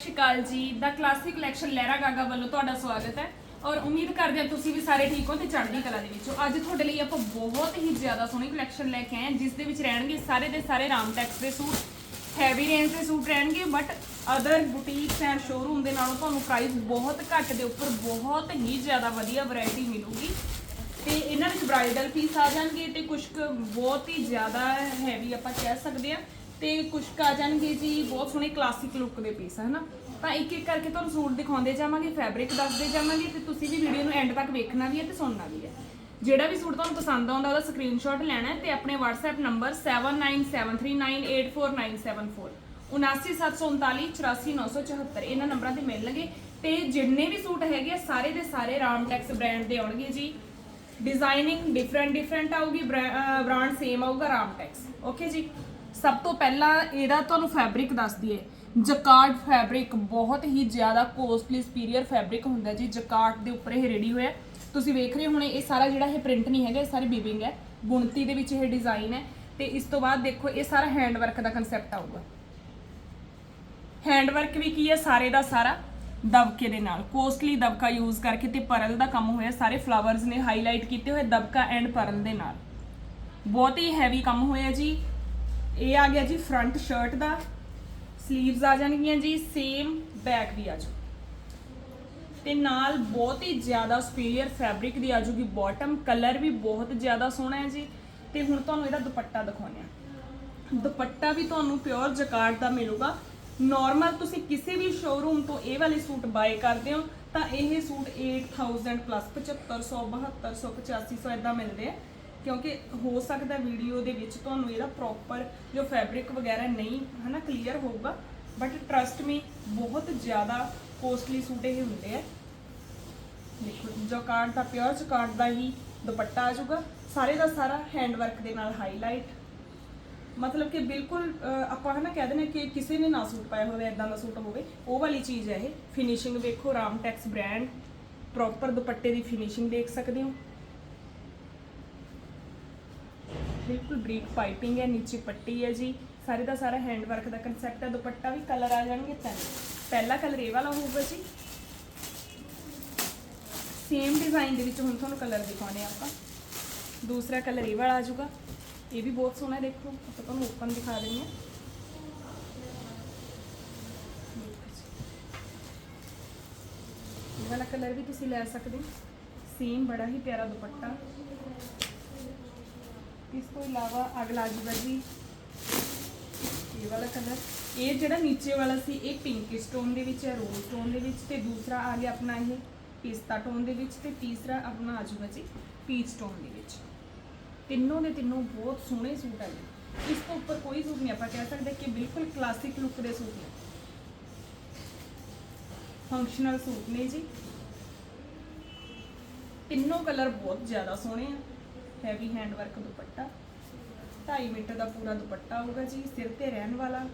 ਸਤਿ ਸ਼੍ਰੀ ਅਕਾਲ ਜੀ। ਦਾ ਕਲਾਸਿਕ ਕਲੈਕਸ਼ਨ ਲਹਿਰਾ ਗਾਗਾ ਵੱਲੋਂ ਤੁਹਾਡਾ ਸਵਾਗਤ ਹੈ। ਔਰ ਉਮੀਦ ਕਰਦੇ ਹਾਂ ਤੁਸੀਂ ਵੀ ਸਾਰੇ ਠੀਕ ਹੋ ਤੇ ਚੜ੍ਹਦੀ ਕਲਾ ਦੇ ਵਿੱਚੋਂ ਅੱਜ ਤੁਹਾਡੇ ਲਈ ਆਪਾਂ ਬਹੁਤ ਹੀ ਜ਼ਿਆਦਾ ਸੋਹਣੀ ਕਲੈਕਸ਼ਨ ਲੈ ਕੇ ਆਏ ਹਾਂ, ਜਿਸ ਦੇ ਵਿੱਚ ਰਹਿਣਗੇ ਸਾਰੇ ਦੇ ਸਾਰੇ ਰਾਮਟੈਕਸ ਦੇ ਸੂਟ ਹੈਵੀ ਰੇਂਜ ਦੇ ਸੂਟ ਰਹਿਣਗੇ but other boutiques and showroom ਦੇ ਨਾਲੋਂ ਤੁਹਾਨੂੰ ਪ੍ਰਾਈਸ ਬਹੁਤ ਘੱਟ ਦੇ ਉੱਪਰ ਬਹੁਤ ਹੀ ਜ਼ਿਆਦਾ ਵਧੀਆ ਵੈਰਾਈਟੀ ਮਿਲੂਗੀ। ਤੇ ਇਹਨਾਂ ਵਿੱਚ ਬ੍ਰਾਈਡਲ ਪੀਸ ਆ ਜਾਣਗੇ ਤੇ ਕੁਝ ਕੁ ਬਹੁਤ ਹੀ ਜ਼ਿਆਦਾ ਹੈਵੀ ਆਪਾਂ ਕਹਿ ਸਕਦੇ ਆ ਤੇ ਕੁਝ ਕੁ ਆ ਜਾਣਗੇ ਜੀ ਬਹੁਤ ਸੋਹਣੇ ਕਲਾਸਿਕ ਲੁੱਕ ਦੇ ਪੀਸ ਹਨਾ ਤਾਂ ਇੱਕ ਇੱਕ ਕਰਕੇ ਤੁਹਾਨੂੰ ਸੂਟ ਦਿਖਾਉਂਦੇ ਜਾਵਾਂਗੇ ਫੈਬਰਿਕ ਦੱਸਦੇ ਜਾਵਾਂਗੇ ਤੇ ਤੁਸੀਂ ਵੀ ਵੀਡੀਓ ਨੂੰ ਐਂਡ ਤੱਕ ਵੇਖਣਾ ਵੀ ਹੈ ਤੇ ਸੁਣਨਾ ਵੀ ਹੈ। ਜਿਹੜਾ ਵੀ ਸੂਟ ਤੁਹਾਨੂੰ ਪਸੰਦ ਆਉਂਦਾ ਉਹਦਾ ਸਕਰੀਨਸ਼ਾਟ ਲੈਣਾ ਹੈ ਤੇ ਆਪਣੇ WhatsApp ਨੰਬਰ 7973984974 79739 ਇਹਨਾਂ ਨੰਬਰਾਂ ਤੇ ਮਿਲਣਗੇ ਤੇ ਜਿੰਨੇ ਵੀ ਸੂਟ ਹੈਗੇ ਆ, ਸਾਰੇ ਦੇ ਸਾਰੇ ਰਾਮਟੈਕਸ ਬ੍ਰਾਂਡ ਦੇ ਆਉਣਗੇ ਜੀ। ਡਿਜ਼ਾਈਨਿੰਗ ਡਿਫਰੈਂਟ ਡਿਫਰੈਂਟ ਆਊਗੀ ਬ੍ਰਾਂਡ ਸੇਮ ਆਊਗਾ ਰਾਮਟੈਕਸ ਓਕੇ ਜੀ? ਸਭ ਤੋਂ ਪਹਿਲਾਂ ਇਹਦਾ ਤੁਹਾਨੂੰ ਫੈਬਰਿਕ ਦੱਸ ਦਈਏ। ਜਕਾਰਡ ਫੈਬਰਿਕ ਬਹੁਤ ਹੀ ਜ਼ਿਆਦਾ ਕੋਸਟਲੀ ਸੁਪੀਰੀਅਰ ਫੈਬਰਿਕ ਹੁੰਦਾ ਜੀ। ਜਕਾਰਡ ਦੇ ਉੱਪਰ ਇਹ ਰੈਡੀ ਹੋਇਆ। ਤੁਸੀਂ ਵੇਖ ਰਹੇ ਹੋਣੇ, ਇਹ ਸਾਰਾ ਜਿਹੜਾ ਇਹ ਪ੍ਰਿੰਟ ਨਹੀਂ ਹੈਗਾ, ਇਹ ਸਾਰੀ ਬੀਬਿੰਗ ਹੈ। ਬੁਣਤੀ ਦੇ ਵਿੱਚ ਇਹ ਡਿਜ਼ਾਈਨ ਹੈ। ਤੇ ਇਸ ਤੋਂ ਬਾਅਦ ਦੇਖੋ, ਇਹ ਸਾਰਾ ਹੈਂਡ ਵਰਕ ਦਾ ਕਨਸੈਪਟ ਆਊਗਾ। ਹੈਂਡ ਵਰਕ ਵੀ ਕੀ ਹੈ? ਸਾਰੇ ਦਾ ਸਾਰਾ ਦਬਕੇ ਦੇ ਨਾਲ। ਕੋਸਟਲੀ ਦਬਕਾ ਯੂਜ਼ ਕਰਕੇ ਤੇ ਪਰਲ ਦਾ ਕੰਮ ਹੋਇਆ। ਸਾਰੇ ਫਲਾਵਰਸ ਨੇ ਹਾਈਲਾਈਟ ਕੀਤੇ ਹੋਏ ਦਬਕਾ ਐਂਡ ਪਰਲ ਦੇ ਨਾਲ। ਬਹੁਤ ਹੀ ਹੈਵੀ ਕੰਮ ਹੋਇਆ ਜੀ। ਇਹ ਆ ਗਿਆ ਜੀ ਫਰੰਟ ਸ਼ਰਟ ਦਾ। 슬ੀਵਸ ਆ ਜਾਣਗੀਆਂ ਜੀ ਸੇਮ ਬੈਕ ਵੀ ਆ ਜਾਊ। ਤੇ ਨਾਲ ਬਹੁਤ ਹੀ ਜ਼ਿਆਦਾ ਸੁਪੀਰੀਅਰ ਫੈਬਰਿਕ ਦੀ ਆ ਜੂਗੀ ਬਾਟਮ ਕਲਰ ਵੀ ਬਹੁਤ ਜ਼ਿਆਦਾ ਸੋਹਣਾ ਹੈ ਜੀ। ਤੇ ਹੁਣ ਤੁਹਾਨੂੰ ਇਹਦਾ ਦੁਪੱਟਾ ਦਿਖਾਉਂਦੇ ਆ ਦੁਪੱਟਾ ਵੀ ਤੁਹਾਨੂੰ ਪਿਓਰ ਜਕਾਰਡ ਦਾ ਮਿਲੂਗਾ। ਨਾਰਮਲ ਤੁਸੀਂ ਕਿਸੇ ਵੀ ਸ਼ੋਰੂਮ ਤੋਂ ਇਹ ਵਾਲੇ ਸੂਟ ਬਾਏ ਕਰਦੇ ਹੋ, ਤਾਂ ਇਹ ਸੂਟ 8000 ਪਲੱਸ 7500 7200 8500 ਇਦਾਂ ਮਿਲਦੇ ਆ। ਕਿਉਂਕਿ ਹੋ ਸਕਦਾ ਵੀਡੀਓ ਦੇ ਵਿੱਚ ਤੁਹਾਨੂੰ ਇਹਦਾ ਪ੍ਰੋਪਰ ਜੋ ਫੈਬਰਿਕ ਵਗੈਰਾ ਨਹੀਂ ਹਨਾ ਕਲੀਅਰ ਹੋਊਗਾ ਬਟ ਟਰਸਟ ਮੀ ਬਹੁਤ ਜ਼ਿਆਦਾ ਕੋਸਟਲੀ ਸੂਟ ਇਹ ਹੁੰਦੇ ਆ। ਦੇਖੋ ਜਕਾਰਡ ਦਾ ਪਿਓਰ ਜਕਾਰਡ ਦਾ ਹੀ ਦੁਪੱਟਾ ਆ ਜਾਊਗਾ। ਸਾਰੇ ਦਾ ਸਾਰਾ ਹੈਂਡ ਵਰਕ ਦੇ ਨਾਲ ਹਾਈਲਾਈਟ ਮਤਲਬ ਕਿ ਬਿਲਕੁਲ ਅਹ, ਆਪਾਂ ਹਨਾ ਕਹਿ ਦਿੰਦੇ ਕਿ ਕਿਸੇ ਨੇ ਨਾ ਸੂਟ ਪਾਇਆ ਹੋਵੇ ਇਦਾਂ ਦਾ ਸੂਟ ਹੋਵੇ। ਉਹ ਵਾਲੀ ਚੀਜ਼ ਹੈ ਇਹ। ਫਿਨਿਸ਼ਿੰਗ ਵੇਖੋ ਰਾਮਟੈਕਸ ਬ੍ਰਾਂਡ ਪ੍ਰੋਪਰ ਦੁਪੱਟੇ ਦੀ ਫਿਨਿਸ਼ਿੰਗ ਦੇਖ ਸਕਦੇ ਹੋ। ਬਿਲਕੁਲ ਬਰੀਕ ਪਾਈਪਿੰਗ ਹੈ, ਨੀਚੇ ਪੱਟੀ ਹੈ ਜੀ। ਸਾਰੇ ਦਾ ਸਾਰਾ ਹੈਂਡ ਵਰਕ ਦਾ ਕਨਸੈਪਟ ਹੈ, ਦੁਪੱਟਾ ਵੀ ਕਲਰ ਆ ਜਾਣਗੇ ਤਿੰਨ ਪਹਿਲਾ ਕਲਰ ਇਹ ਵਾਲਾ ਹੋਊਗਾ ਜੀ। ਸੇਮ ਡਿਜ਼ਾਈਨ ਦੇ ਵਿੱਚ ਹੁਣ ਤੁਹਾਨੂੰ ਕਲਰ ਦਿਖਾਉਣੇ ਆ ਆਪਾਂ। ਦੂਸਰਾ ਕਲਰ ਇਹ ਵਾਲਾ ਆ ਜਾਊਗਾ। ਇਹ ਵੀ ਬਹੁਤ ਸੋਹਣਾ ਦੇਖੋ। ਆਪਾਂ ਤੁਹਾਨੂੰ ਓਪਨ ਦਿਖਾ ਦਿੰਦੇ ਹਾਂ। ਇਹ ਵਾਲਾ ਕਲਰ ਵੀ ਤੁਸੀਂ ਲੈ ਸਕਦੇ ਹੋ। ਸੇਮ ਬੜਾ ਹੀ ਪਿਆਰਾ ਦੁਪੱਟਾ। ਇਸ ਤੋਂ ਇਲਾਵਾ ਅਗਲਾ ਆ ਜਾਊਗਾ ਇਹ ਵਾਲਾ ਕਲਰ ਇਹ ਜਿਹੜਾ ਨੀਚੇ ਵਾਲਾ ਸੀ, ਇਹ ਪਿੰਕ ਸਟੋਨ ਦੇ ਵਿੱਚ ਹੈ ਰੋਜ਼ ਸਟੋਨ ਦੇ ਵਿੱਚ ਤੇ ਦੂਸਰਾ ਆ ਗਿਆ ਆਪਣਾ ਇਹ ਪਿਸਤਾ ਟੋਨ ਦੇ ਵਿੱਚ ਤੇ ਤੀਸਰਾ ਆਪਣਾ ਆ ਜਾਊਗਾ ਜੀ ਪੀਚ ਟੋਨ ਦੇ ਵਿੱਚ। ਤਿੰਨੋਂ ਦੇ ਤਿੰਨੋਂ ਬਹੁਤ ਸੋਹਣੇ ਸੂਟ ਆ ਜੀ। ਇਸ ਤੋਂ ਉੱਪਰ ਕੋਈ ਸੂਟ ਨਹੀਂ ਆਪਾਂ ਕਹਿ ਸਕਦੇ ਕਿ ਬਿਲਕੁਲ ਕਲਾਸਿਕ ਲੁੱਕ ਦੇ ਸੂਟ ਨੇ। ਫੰਕਸ਼ਨਲ ਸੂਟ ਨੇ ਜੀ। ਤਿੰਨੋਂ ਕਲਰ ਬਹੁਤ ਜ਼ਿਆਦਾ ਸੋਹਣੇ ਆ। Heavy hand work dupatta. 2.5 metre ਦਾ ਪੂਰਾ ਦੁਪੱਟਾ ਹੋਊਗਾ ਜੀ, ਸਿਰ ਤੇ ਰਹਿਣ ਵਾਲਾ।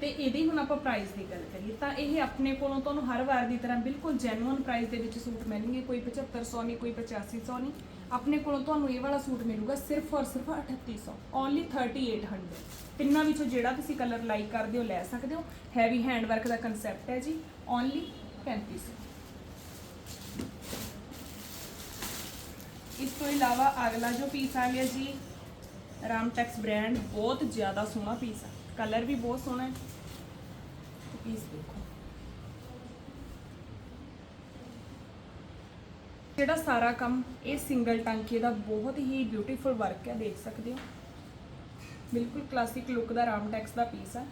ਤੇ ਇਹਦੀ ਹੁਣ ਆਪਾਂ ਪ੍ਰਾਈਸ ਦੀ ਗੱਲ ਕਰੀਏ, ਤਾਂ ਇਹ ਆਪਣੇ ਕੋਲੋਂ ਤੁਹਾਨੂੰ ਹਰ ਵਾਰ ਦੀ ਤਰ੍ਹਾਂ ਬਿਲਕੁਲ ਜੈਨੂਅਨ ਪ੍ਰਾਈਸ ਦੇ ਵਿੱਚ ਸੂਟ ਮਿਲਣਗੇ, ਕੋਈ 7500 ਨਹੀਂ, ਕੋਈ 8500 ਨਹੀਂ। ਆਪਣੇ ਕੋਲੋਂ ਤੁਹਾਨੂੰ ਇਹ ਵਾਲਾ ਸੂਟ ਮਿਲੂਗਾ ਸਿਰਫ ਔਰ ਸਿਰਫ 3800 ਓਨਲੀ 3800 ਤਿੰਨਾਂ ਵਿੱਚੋਂ ਜਿਹੜਾ ਤੁਸੀਂ ਕਲਰ ਲਾਈਕ ਕਰਦੇ ਹੋ, ਲੈ ਸਕਦੇ ਹੋ। ਹੈਵੀ ਹੈਂਡ ਵਰਕ ਦਾ ਕਨਸੈਪਟ ਹੈ ਜੀ ਓਨਲੀ 3500 ਇਸ ਤੋਂ ਇਲਾਵਾ ਅਗਲਾ ਜੋ ਪੀਸ ਆ ਗਿਆ ਜੀ, ਰਾਮਟੈਕਸ ਬ੍ਰਾਂਡ ਬਹੁਤ ਜ਼ਿਆਦਾ ਸੋਹਣਾ ਪੀਸ ਆ। ਕਲਰ ਵੀ ਬਹੁਤ ਸੋਹਣਾ ਹੈ। ਪੀਸ ਦੇਖੋ। ਜਿਹੜਾ ਸਾਰਾ ਕੰਮ ਇਹ ਸਿੰਗਲ ਟਾਂਕੇ ਦਾ ਬਹੁਤ ਹੀ ਬਿਊਟੀਫੁਲ ਵਰਕ ਹੈ, ਦੇਖ ਸਕਦੇ ਹੋ। ਬਿਲਕੁਲ ਕਲਾਸਿਕ ਲੁੱਕ ਦਾ ਰਾਮਟੈਕਸ ਦਾ ਪੀਸ ਹੈ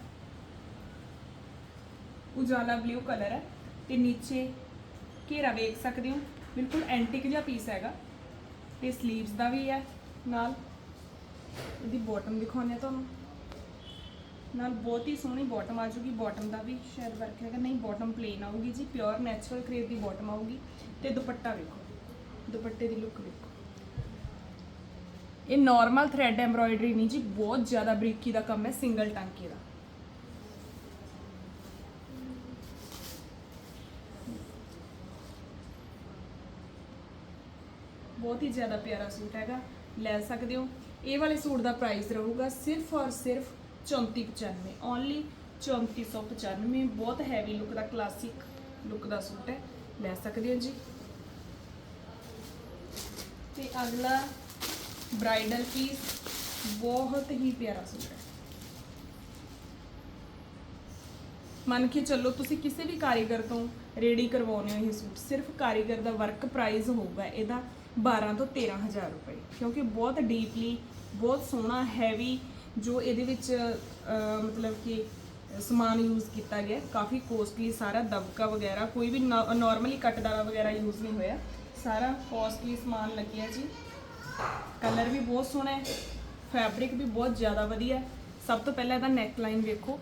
ਉਜਾਲਾ ਬਲੂ ਕਲਰ ਹੈ। ਤੇ ਨੀਚੇ ਘੇਰਾ ਵੇਖ ਸਕਦੇ ਹੋ। ਬਿਲਕੁਲ ਐਂਟਿਕ ਜਿਹਾ ਪੀਸ ਹੈਗਾ। ਇਹ 슬ੀਵਸ ਦਾ ਵੀ ਹੈ, ਨਾਲ ਇਹਦੀ ਬਾਟਮ ਦਿਖਾਉਂਦੇ ਆ ਤੁਹਾਨੂੰ। ਨਾਲ ਬਹੁਤ ਹੀ ਸੋਹਣੀ ਬਾਟਮ ਆ ਜੂਗੀ ਬਾਟਮ ਦਾ ਵੀ ਸ਼ਾਇਦ ਵਰਕ ਹੈਗਾ ਨਹੀਂ ਬਾਟਮ ਪਲੇਨ ਆਊਗੀ ਜੀ ਪਿਓਰ ਨੈਚੁਰਲ ਕਰੇਪ ਦੀ ਬਾਟਮ ਆਊਗੀ। ਤੇ ਦੁਪੱਟਾ ਵੇਖੋ, ਦੁਪੱਟੇ ਦੀ ਲੁੱਕ ਵੇਖੋ। ਇਹ ਨਾਰਮਲ ਥ੍ਰੈਡ ਐਮਬ੍ਰੋਇਡਰੀ ਨਹੀਂ ਜੀ, ਬਹੁਤ ਜ਼ਿਆਦਾ ਬਰੀਕੀ ਦਾ ਕੰਮ ਹੈ ਸਿੰਗਲ ਟਾਂਕੇ ਦਾ। ਬਹੁਤ ਹੀ ਜ਼ਿਆਦਾ ਪਿਆਰਾ ਸੂਟ ਹੈਗਾ, ਲੈ ਸਕਦੇ ਹੋ। ਇਹ ਵਾਲੇ ਸੂਟ ਦਾ ਪ੍ਰਾਈਸ ਰਹੂਗਾ ਸਿਰਫ ਔਰ ਸਿਰਫ 3495 ਓਨਲੀ 3495 ਬਹੁਤ ਹੈਵੀ ਲੁੱਕ ਦਾ ਕਲਾਸਿਕ ਲੁੱਕ ਦਾ ਸੂਟ ਹੈ। ਲੈ ਸਕਦੇ ਹੋ ਜੀ। ਤੇ ਅਗਲਾ ਬ੍ਰਾਈਡਲ ਪੀਸ ਬਹੁਤ ਹੀ ਪਿਆਰਾ ਸੂਟ ਹੈ। ਮੰਨ ਕੇ ਚੱਲੋ, ਤੁਸੀਂ ਕਿਸੇ ਵੀ ਕਾਰੀਗਰ ਤੋਂ ਰੈਡੀ ਕਰਵਾਉਣੇ ਹੋ ਇਹ ਸੂਟ। ਸਿਰਫ ਕਾਰੀਗਰ ਦਾ ਵਰਕ ਪ੍ਰਾਈਸ ਹੋਊਗਾ, ਇਹਦਾ 12 ਤੋਂ 13000 ਰੁਪਏ। ਕਿਉਂਕਿ ਬਹੁਤ ਡੀਪਲੀ ਬਹੁਤ ਸੋਹਣਾ ਹੈਵੀ ਜੋ ਇਹਦੇ ਵਿੱਚ ਮਤਲਬ ਕਿ ਸਮਾਨ ਯੂਜ਼ ਕੀਤਾ ਗਿਆ ਕਾਫੀ ਕੋਸਟਲੀ ਸਾਰਾ ਦਬਕਾ ਵਗੈਰਾ, ਕੋਈ ਵੀ ਨਾਰਮਲੀ ਕੱਟਦਾਰਾ ਵਗੈਰਾ ਯੂਜ਼ ਨਹੀਂ ਹੋਇਆ। ਸਾਰਾ ਕੋਸਟਲੀ ਸਮਾਨ ਲੱਗਿਆ ਜੀ। ਕਲਰ ਵੀ ਬਹੁਤ ਸੋਹਣਾ ਹੈ। ਫੈਬਰਿਕ ਵੀ ਬਹੁਤ ਜ਼ਿਆਦਾ ਵਧੀਆ ਸਭ ਤੋਂ ਪਹਿਲਾਂ ਇਹਦਾ ਨੈਕ ਲਾਈਨ ਵੇਖੋ।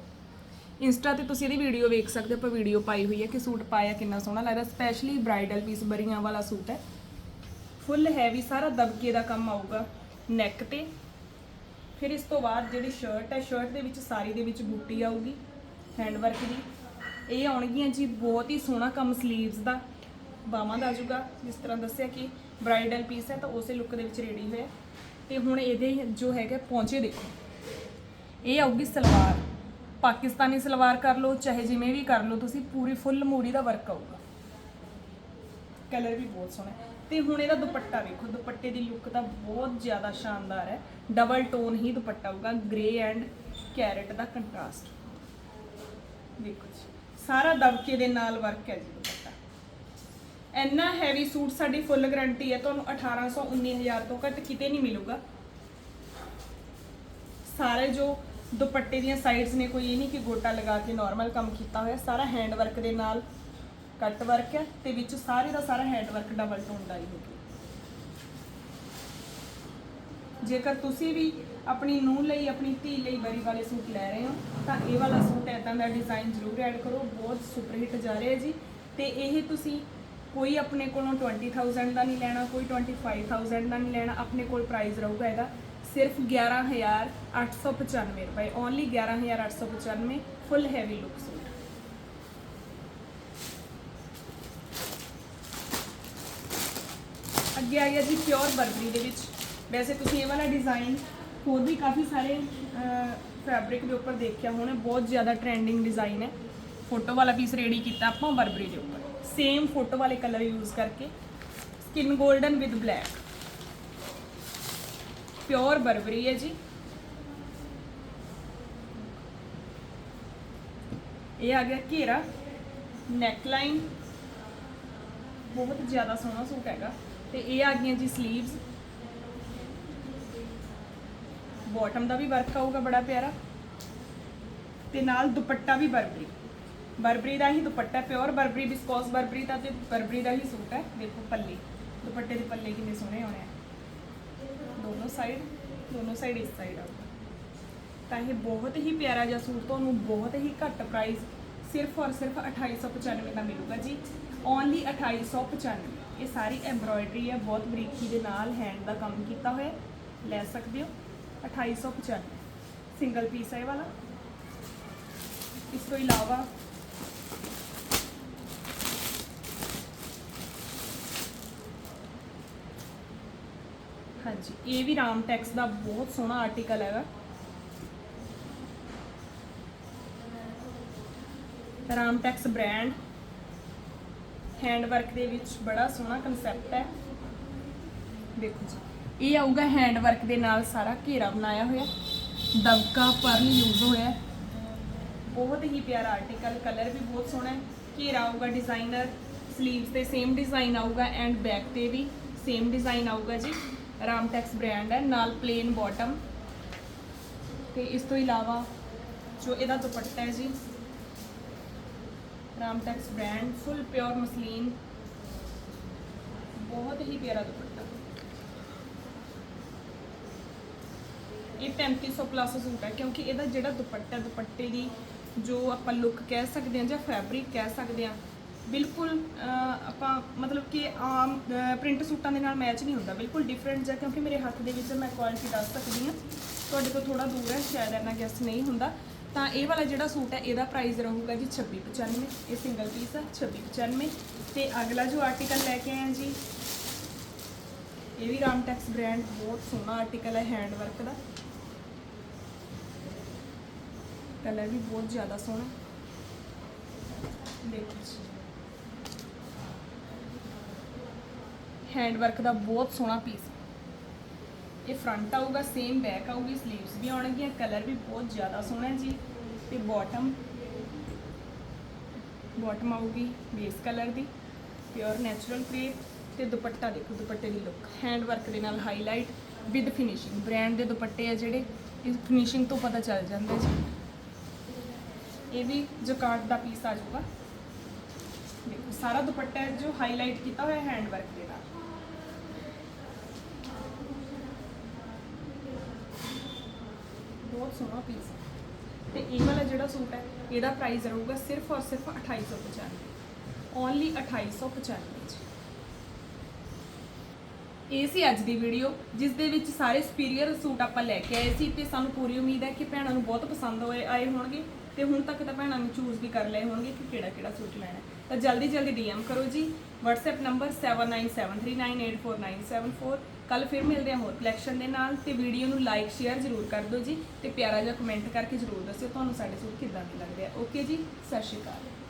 ਇੰਸਟਾ ਤੇ ਤੁਸੀਂ ਇਹਦੀ ਵੀਡੀਓ ਵੇਖ ਸਕਦੇ ਹੋ। ਆਪਾਂ ਵੀਡੀਓ ਪਾਈ ਹੋਈ ਹੈ ਕਿ ਸੂਟ ਪਾਇਆ ਕਿੰਨਾ ਸੋਹਣਾ ਲੱਗਦਾ। ਸਪੈਸ਼ਲੀ ਬ੍ਰਾਈਡਲ ਪੀਸ ਬਰੀਆਂ ਵਾਲਾ ਸੂਟ ਹੈ। ਫੁੱਲ ਹੈਵੀ ਸਾਰਾ ਦਬਕੇ ਦਾ ਕੰਮ ਆਊਗਾ। ਨੈਕ ਤੇ। ਫਿਰ ਇਸ ਤੋਂ ਬਾਅਦ ਜਿਹੜੀ ਸ਼ਰਟ ਹੈ ਸ਼ਰਟ ਦੇ ਵਿੱਚ ਸਾਰੀ ਦੇ ਵਿੱਚ ਬੂਟੀ ਆਊਗੀ ਹੈਂਡ ਵਰਕ ਦੀ। ਇਹ ਆਉਣਗੀਆਂ ਜੀ ਬਹੁਤ ਹੀ ਸੋਹਣਾ ਕੰਮ ਸਲੀਵਸ ਦਾ। ਬਾਹਾਂ ਦਾ ਆਜੂਗਾ, ਜਿਸ ਤਰ੍ਹਾਂ ਦੱਸਿਆ ਕਿ ਬ੍ਰਾਈਡਲ ਪੀਸ ਹੈ ਤਾਂ ਉਸੇ ਲੁੱਕ ਦੇ ਵਿੱਚ ਰੈਡੀ ਹੋਇਆ। ਤੇ ਹੁਣ ਇਹਦੇ ਜੋ ਹੈਗਾ, ਪੌਂਚੇ ਦੇਖੋ। ਇਹ ਆਊਗੀ ਸਲਵਾਰ। ਪਾਕਿਸਤਾਨੀ ਸਲਵਾਰ ਕਰ ਲਓ, ਚਾਹੇ ਜਿਵੇਂ ਵੀ ਕਰ ਲਓ, ਤੁਸੀਂ ਪੂਰੀ ਫੁੱਲ ਮੂੜੀ ਦਾ ਵਰਕ ਆਊਗਾ। ਕਲਰ ਵੀ ਬਹੁਤ ਸੋਹਣਾ ਹੈ। ਤੇ ਹੁਣ ਇਹਦਾ ਦੁਪੱਟਾ ਵੇਖੋ, ਦੁਪੱਟੇ ਦੀ ਲੁੱਕ ਤਾਂ ਬਹੁਤ ਜ਼ਿਆਦਾ ਸ਼ਾਨਦਾਰ ਹੈ। ਡਬਲ ਟੋਨ ਹੀ ਦੁਪੱਟਾ ਆਊਗਾ ਗ੍ਰੇ ਐਂਡ ਕੈਰਟ ਦਾ ਕੰਟਰਾਸਟ ਦੇਖੋ ਜੀ, ਸਾਰਾ ਦਬਕੇ ਦੇ ਨਾਲ ਵਰਕ ਹੈ ਜੀ ਦੁਪੱਟਾ। ਇੰਨਾ ਹੈਵੀ ਸੂਟ ਸਾਡੀ ਫੁੱਲ ਗਾਰੰਟੀ ਹੈ, ਤੁਹਾਨੂੰ 1800 19000 ਤੋਂ ਘੱਟ ਕਿਤੇ ਨਹੀਂ ਮਿਲੂਗਾ। ਸਾਰੇ ਜੋ ਦੁਪੱਟੇ ਦੀਆਂ ਸਾਈਡਸ ਨੇ, ਕੋਈ ਇਹ ਨਹੀਂ ਕਿ ਗੋਟਾ ਲਗਾ ਕੇ ਨਾਰਮਲ ਕੰਮ ਕੀਤਾ ਹੋਇਆ, ਸਾਰਾ ਹੈਂਡ ਵਰਕ ਦੇ ਨਾਲ ਕੱਟ ਵਰਕ ਹੈ ਤੇ ਵਿੱਚ ਸਾਰੇ ਦਾ ਸਾਰਾ ਹੈਂਡ ਵਰਕ ਡਬਲ ਟੋਨ ਦਾ ਹੀ ਹੋਊਗਾ। ਜੇਕਰ ਤੁਸੀਂ ਵੀ ਆਪਣੀ ਨੂੰਹ ਲਈ, ਆਪਣੀ ਧੀ ਲਈ ਬਰੀ ਵਾਲੇ ਸੂਟ ਲੈ ਰਹੇ ਹੋ, ਤਾਂ ਇਹ ਵਾਲਾ ਸੂਟ ਐਦਾਂ ਦਾ ਡਿਜ਼ਾਈਨ ਜ਼ਰੂਰ ਐਡ ਕਰੋ, ਬਹੁਤ ਸੁਪਰ ਹਿੱਟ ਜਾ ਰਿਹਾ ਜੀ। ਤੇ ਇਹ ਤੁਸੀਂ ਕੋਈ ਆਪਣੇ ਕੋਲੋਂ 20000 ਦਾ ਨਹੀਂ ਲੈਣਾ, ਕੋਈ 25000 ਦਾ ਨਹੀਂ ਲੈਣਾ, ਆਪਣੇ ਕੋਲ ਪ੍ਰਾਈਸ ਰਹੂਗਾ ਇਹਦਾ। ਸਿਰਫ 11895 ਰੁਪਏ only 11895 full heavy look suit. ਅੱਗੇ ਆ ਗਿਆ ਜੀ ਪਿਓਰ ਬਰਬਰੀ ਦੇ ਵਿੱਚ। ਵੈਸੇ ਤੁਸੀਂ ਇਹ ਵਾਲਾ ਡਿਜ਼ਾਈਨ ਹੋਰ ਵੀ ਕਾਫੀ ਸਾਰੇ ਫੈਬਰਿਕ ਦੇ ਉੱਪਰ ਦੇਖਿਆ ਹੋਣਾ ਬਹੁਤ ਜ਼ਿਆਦਾ ਟ੍ਰੈਂਡਿੰਗ ਡਿਜ਼ਾਈਨ ਹੈ। ਫੋਟੋ ਵਾਲਾ ਪੀਸ ਰੈਡੀ ਕੀਤਾ ਆਪਾਂ ਬਰਬਰੀ ਦੇ ਉੱਪਰ। ਸੇਮ ਫੋਟੋ ਵਾਲੇ ਕਲਰ ਯੂਜ਼ ਕਰਕੇ। Skin golden with black pure Burberry ਹੈ ਜੀ। ਇਹ ਆ ਗਿਆ ਘੇਰਾ। ਨੈਕ ਲਾਈਨ ਬਹੁਤ ਜ਼ਿਆਦਾ ਸੋਹਣਾ ਸੂਟ ਹੈਗਾ। ਤੇ ਇਹ ਆ ਗਈਆਂ ਜੀ 슬ੀਵਸ ਬਾਟਮ ਦਾ ਵੀ ਵਰਕ ਆਊਗਾ ਬੜਾ ਪਿਆਰਾ। ਤੇ ਨਾਲ ਦੁਪੱਟਾ ਵੀ ਬਰਬਰੀ ਬਰਬਰੀ ਦਾ ਹੀ dupatta pure Burberry viscose Burberry ਦਾ ਤੇ ਬਰਬਰੀ ਦਾ ਹੀ ਸੂਟ ਹੈ। ਦੇਖੋ ਪੱਲੇ। ਦੁਪੱਟੇ ਦੇ ਪੱਲੇ ਕਿੰਨੇ ਸੋਹਣੇ ਹੋਣੇ ਆ। ਦੋਨੋਂ ਸਾਈਡ ਦੋਨੋਂ ਸਾਈਡ ਇਸ ਸਾਈਡ ਆਊਗਾ ਤਾਂ ਇਹ ਬਹੁਤ ਹੀ ਪਿਆਰਾ ਜਿਹਾ ਸੂਟ, ਤੁਹਾਨੂੰ ਬਹੁਤ ਹੀ ਘੱਟ ਪ੍ਰਾਈਸ ਸਿਰਫ ਔਰ ਸਿਰਫ 2895 ਦਾ ਮਿਲੂਗਾ ਜੀ। ਓਨਲੀ 2895 ਇਹ ਸਾਰੀ ਐਮਬ੍ਰੋਇਡਰੀ ਹੈ, ਬਹੁਤ ਬਰੀਕੀ ਦੇ ਨਾਲ ਹੈਂਡ ਦਾ ਕੰਮ ਕੀਤਾ ਹੋਇਆ ਲੈ ਸਕਦੇ ਹੋ। 2895 ਸਿੰਗਲ ਪੀਸ ਹੈ ਇਹ ਵਾਲਾ। ਇਸ ਤੋਂ ਇਲਾਵਾ ਹਾਂਜੀ, ਇਹ ਵੀ ਰਾਮ ਟੈਕਸ ਦਾ ਬਹੁਤ ਸੋਹਣਾ ਆਰਟੀਕਲ ਹੈਗਾ। Ramtex brand hand work ਦੇ ਵਿੱਚ ਬੜਾ ਸੋਹਣਾ ਕਨਸੈਪਟ ਹੈ। ਦੇਖੋ ਜੀ, ਇਹ ਆਊਗਾ ਹੈਂਡ ਵਰਕ ਦੇ ਨਾਲ ਸਾਰਾ ਘੇਰਾ ਬਣਾਇਆ ਹੋਇਆ। ਦਬਕਾ ਪਰਲ ਯੂਜ਼ ਹੋਇਆ। ਬਹੁਤ ਹੀ ਪਿਆਰਾ ਆਰਟੀਕਲ ਕਲਰ ਵੀ ਬਹੁਤ ਸੋਹਣਾ ਹੈ। ਘੇਰਾ ਆਊਗਾ ਡਿਜ਼ਾਈਨਰ ਸਲੀਵਸ ਤੇ ਸੇਮ ਡਿਜ਼ਾਈਨ ਆਊਗਾ ਐਂਡ ਬੈਕ ਤੇ ਵੀ ਸੇਮ ਡਿਜ਼ਾਈਨ ਆਊਗਾ ਜੀ। ਰਾਮਟੈਕਸ ਬ੍ਰਾਂਡ ਹੈ, ਨਾਲ ਪਲੇਨ ਬਾਟਮ ਤੇ ਇਸ ਤੋਂ ਇਲਾਵਾ ਜੋ ਇਹਦਾ ਦੁਪੱਟਾ ਹੈ ਜੀ Ramtex brand full pure muslin ਬਹੁਤ ਹੀ ਪਿਆਰਾ ਦੁਪੱਟਾ। ਇਹ 3500 ਪਲੱਸ ਸੂਟ ਹੈ, ਕਿਉਂਕਿ ਇਹਦਾ ਜਿਹੜਾ ਦੁਪੱਟਾ ਦੁਪੱਟੇ ਦੀ ਜੋ ਆਪਾਂ ਲੁੱਕ ਕਹਿ ਸਕਦੇ ਹਾਂ ਜਾਂ ਫੈਬਰਿਕ ਕਹਿ ਸਕਦੇ ਹਾਂ, ਬਿਲਕੁਲ ਆਪਾਂ ਮਤਲਬ ਕਿ ਆਮ ਪ੍ਰਿੰਟ ਸੂਟਾਂ ਦੇ ਨਾਲ ਮੈਚ ਨਹੀਂ ਹੁੰਦਾ। ਬਿਲਕੁਲ ਡਿਫਰੈਂਟ ਜਿਹਾ, ਕਿਉਂਕਿ ਮੇਰੇ ਹੱਥ ਦੇ ਵਿੱਚ ਮੈਂ ਕੁਆਲਿਟੀ ਦੱਸ ਸਕਦੀ ਹਾਂ। ਤੁਹਾਡੇ ਤੋਂ ਥੋੜਾ ਦੂਰ ਹੈ, ਸ਼ਾਇਦ ਇੰਨਾ ਗੈਸ ਨਹੀਂ ਹੁੰਦਾ। ਤਾਂ ਇਹ ਵਾਲਾ ਜਿਹੜਾ ਸੂਟ ਹੈ, ਇਹਦਾ ਪ੍ਰਾਈਸ ਰਹੂਗਾ ਜੀ 2695 ਇਹ ਸਿੰਗਲ ਪੀਸ ਹੈ 2695 ਤੇ ਅਗਲਾ ਜੋ ਆਰਟੀਕਲ ਲੈ ਕੇ ਆਏ ਹਾਂ ਜੀ, ਇਹ ਵੀ ਰਾਮਟੈਕਸ ਬ੍ਰਾਂਡ ਬਹੁਤ ਸੋਹਣਾ ਆਰਟੀਕਲ ਹੈ ਹੈਂਡ ਵਰਕ ਦਾ। ਕਲਰ ਵੀ ਬਹੁਤ ਜ਼ਿਆਦਾ ਸੋਹਣਾ। ਦੇਖੋ ਜੀ। ਹੈਂਡ ਵਰਕ ਦਾ ਬਹੁਤ ਸੋਹਣਾ ਪੀਸ ਇਹ ਫਰੰਟ ਆਊਗਾ ਸੇਮ ਬੈਕ ਆਊਗੀ 슬ੀਵਸ ਵੀ ਆਉਣਗੀਆਂ ਕਲਰ ਵੀ ਬਹੁਤ ਜ਼ਿਆਦਾ ਸੋਹਣਾ ਜੀ। ਤੇ ਬਾਟਮ ਬਾਟਮ ਆਊਗੀ ਬੇਸ ਕਲਰ ਦੀ ਪਿਓਰ ਨੈਚੁਰਲ ਕ੍ਰੇਪ ਤੇ ਦੁਪੱਟਾ ਦੇਖੋ, ਦੁਪੱਟੇ ਦੀ ਲੁੱਕ ਹੈਂਡ ਵਰਕ ਦੇ ਨਾਲ ਹਾਈਲਾਈਟ ਵਿਦ ਫਿਨਿਸ਼ਿੰਗ ਬ੍ਰਾਂਡ ਦੇ ਦੁਪੱਟੇ ਆ ਜਿਹੜੇ ਇਸ ਫਿਨਿਸ਼ਿੰਗ ਤੋਂ ਪਤਾ ਚੱਲ ਜਾਂਦਾ ਜੀ। ਇਹ ਵੀ ਜਕਾਰਡ ਦਾ ਪੀਸ ਆ ਜਾਊਗਾ। ਦੇਖੋ, ਸਾਰਾ ਦੁਪੱਟਾ ਜੋ ਹਾਈਲਾਈਟ ਕੀਤਾ ਹੋਇਆ ਹੈਂਡ ਵਰਕ ਦੇ ਨਾਲ। ਬਹੁਤ ਸੋਹਣਾ ਪੀਸ ਹੈ। ਤੇ ਇਹ ਵਾਲਾ ਜਿਹੜਾ ਸੂਟ ਹੈ, ਇਹਦਾ ਪ੍ਰਾਈਸ ਰਹੂਗਾ ਸਿਰਫ ਔਰ ਸਿਰਫ 2895 ਓਨਲੀ 2895 ਚ। ਇਹ ਸੀ ਅੱਜ ਦੀ ਵੀਡੀਓ ਜਿਸ ਦੇ ਵਿੱਚ ਸਾਰੇ ਸੁਪੀਰੀਅਰ ਸੂਟ ਆਪਾਂ ਲੈ ਕੇ ਆਏ ਸੀ ਤੇ ਸਾਨੂੰ ਪੂਰੀ ਉਮੀਦ ਹੈ ਕਿ ਭੈਣਾਂ ਨੂੰ ਬਹੁਤ ਪਸੰਦ ਹੋਏ ਆਏ ਹੋਣਗੇ ਤੇ ਹੁਣ ਤੱਕ ਤਾਂ ਭੈਣਾਂ ਨੂੰ ਚੂਜ਼ ਵੀ ਕਰ ਲਏ ਹੋਣਗੇ ਕਿ ਕਿਹੜਾ ਕਿਹੜਾ ਸੂਟ ਲੈਣਾ ਤਾਂ ਜਲਦੀ ਜਲਦੀ ਡੀਐਮ ਕਰੋ ਜੀ। WhatsApp ਨੰਬਰ 7973984974 ਕੱਲ ਫਿਰ ਮਿਲਦੇ ਹਾਂ ਹੋਰ ਕਲੈਕਸ਼ਨ ਦੇ ਨਾਲ ਤੇ ਵੀਡੀਓ ਨੂੰ ਲਾਈਕ ਸ਼ੇਅਰ ਜ਼ਰੂਰ ਕਰ ਦਿਓ ਜੀ ਤੇ ਪਿਆਰਾ ਜਿਹਾ ਕਮੈਂਟ ਕਰਕੇ ਜ਼ਰੂਰ ਦੱਸਿਓ ਤੁਹਾਨੂੰ ਸਾਡੇ ਸੂਟ ਕਿੱਦਾਂ ਦੇ ਲੱਗਦੇ ਆ। ਓਕੇ ਜੀ, ਸਤਿ ਸ਼੍ਰੀ ਅਕਾਲ।